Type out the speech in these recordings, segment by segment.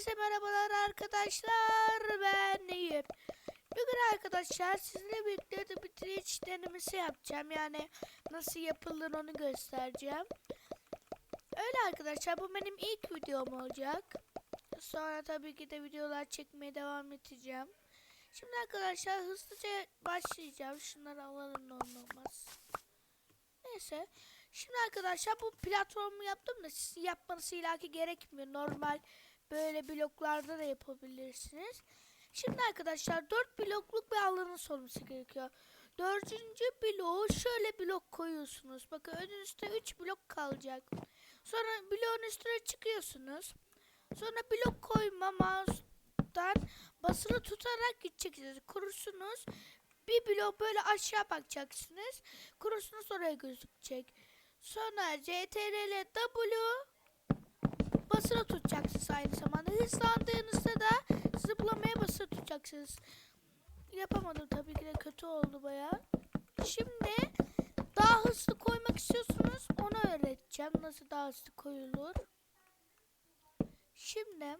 Hepinize merhabalar arkadaşlar. Ben Eyüp. Bugün arkadaşlar sizinle birlikte de bitiriş denemesi yapacağım. Yani nasıl yapılır onu göstereceğim. Öyle arkadaşlar bu benim ilk videom olacak. Sonra tabii ki de videolar çekmeye devam edeceğim. Şimdi arkadaşlar hızlıca başlayacağım. Şunları alalım ne olmaz. Neyse. Şimdi arkadaşlar bu platformu yaptım da sizin yapmanız ilaki gerekmiyor. Normal böyle bloklarda da yapabilirsiniz. Şimdi arkadaşlar 4 blokluk bir alanınız olması gerekiyor. Dördüncü bloğu şöyle blok koyuyorsunuz. Bakın önünüzde 3 blok kalacak. Sonra bloğun üstüne çıkıyorsunuz. Sonra blok koyma mouse'dan basılı tutarak gideceksiniz. Kurursunuz. Bir blok böyle aşağı bakacaksınız. Kurursunuz oraya gözükecek. Sonra CTRL W basılı tutacaksınız aynı zamanda. Hızlandığınızda da zıplamaya basılı tutacaksınız. Yapamadım tabii ki de kötü oldu baya. Şimdi daha hızlı koymak istiyorsunuz onu öğreteceğim. Nasıl daha hızlı koyulur. Şimdi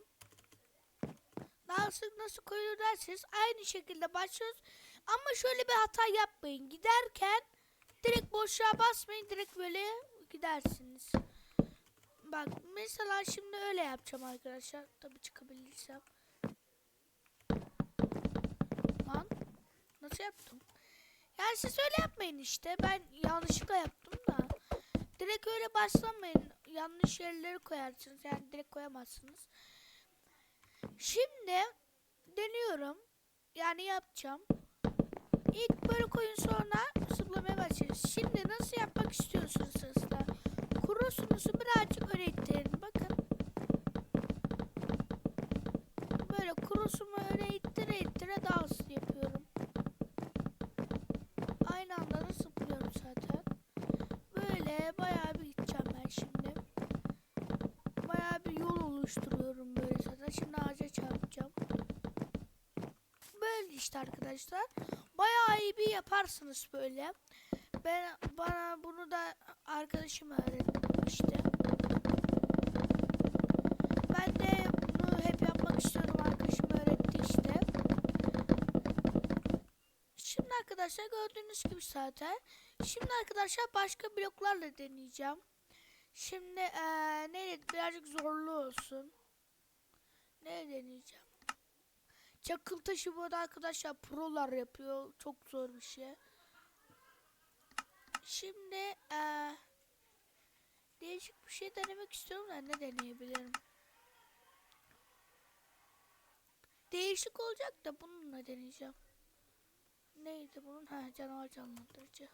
daha hızlı nasıl koyulur derseniz aynı şekilde başlıyoruz. Ama şöyle bir hata yapmayın. Giderken direkt boşluğa basmayın. Direkt böyle gidersiniz. Mesela şimdi öyle yapacağım arkadaşlar. Tabii çıkabilirsem. Lan nasıl yaptım? Yani siz öyle yapmayın işte. Ben yanlışlıkla yaptım da. Direkt öyle başlamayın. Yanlış yerleri koyarsınız. Yani direkt koyamazsınız. Şimdi deniyorum. Yani yapacağım. İlk böyle koyun sonra zıplamaya başlıyoruz. Şimdi nasıl yapmak istiyorsunuz hızla? Kurusunuzu birazcık öne ittirin. Bakın. Böyle kurusumu öne ittire ittire daha hızlı yapıyorum. Aynı anda da zıplıyorum zaten. Böyle bayağı bir gideceğim ben şimdi. Bayağı bir yol oluşturuyorum böyle zaten. Şimdi ağaca çarpacağım. Böyle işte arkadaşlar. Bayağı iyi bir yaparsınız böyle. Ben bana bunu da arkadaşım öğretmişti. Ben de bunu hep yapmak istiyorum. Arkadaşım öğretti işte. Şimdi arkadaşlar gördüğünüz gibi zaten. Şimdi arkadaşlar başka bloklarla deneyeceğim. Şimdi eee neyle birazcık zorlu olsun. Ne deneyeceğim? Çakıl taşı bu arada arkadaşlar prolar yapıyor. Çok zor bir şey. Şimdi eee değişik bir şey denemek istiyorum da ne deneyebilirim? Değişik olacak da bununla deneyeceğim. Neydi bunun? Ha canavar canlandırıcı.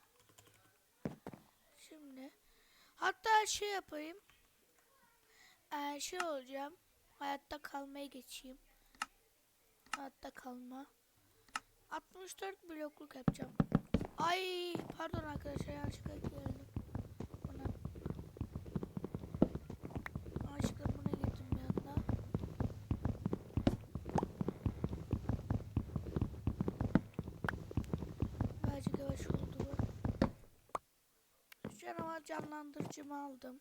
Şimdi hatta şey yapayım. Eee şey olacağım. Hayatta kalmaya geçeyim. Hayatta kalma. 64 blokluk yapacağım. Ay pardon arkadaşlar yanlışlıkla geldim. Buna. Yanlışlıkla buna girdim bir anda. Birazcık yavaş oldu bu. Canavar canlandırıcımı aldım.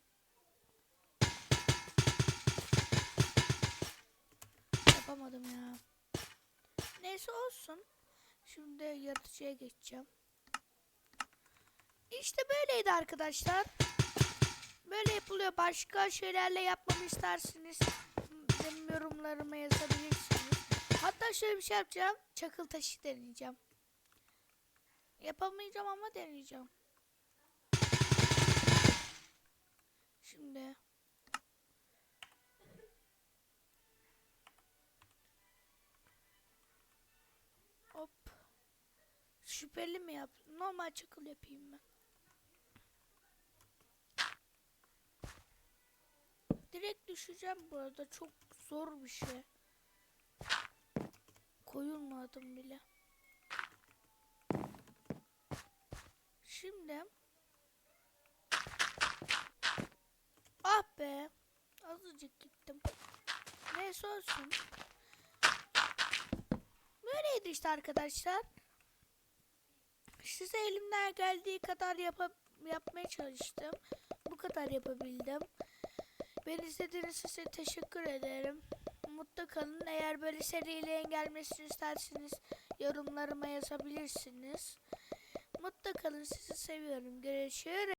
Yapamadım ya. Neyse olsun. Şimdi yaratıcıya geçeceğim. İşte böyleydi arkadaşlar. Böyle yapılıyor. Başka şeylerle yapmamı isterseniz benim yorumlarıma yazabilirsiniz. Hatta şöyle bir şey yapacağım. Çakıl taşı deneyeceğim. Yapamayacağım ama deneyeceğim. Şimdi hop şüpheli mi yap? Normal çakıl yapayım ben. Direkt düşeceğim bu arada. Çok zor bir şey. Koyulmadım bile. Şimdi Azıcık gittim. Neyse olsun. Böyleydi işte arkadaşlar. Size elimden geldiği kadar yapa yapmaya çalıştım. Bu kadar yapabildim. Beni izlediğiniz için teşekkür ederim. mutlu kalın. Eğer böyle serilerin gelmesini isterseniz yorumlarıma yazabilirsiniz. Mutlu kalın. Sizi seviyorum. Görüşürüz.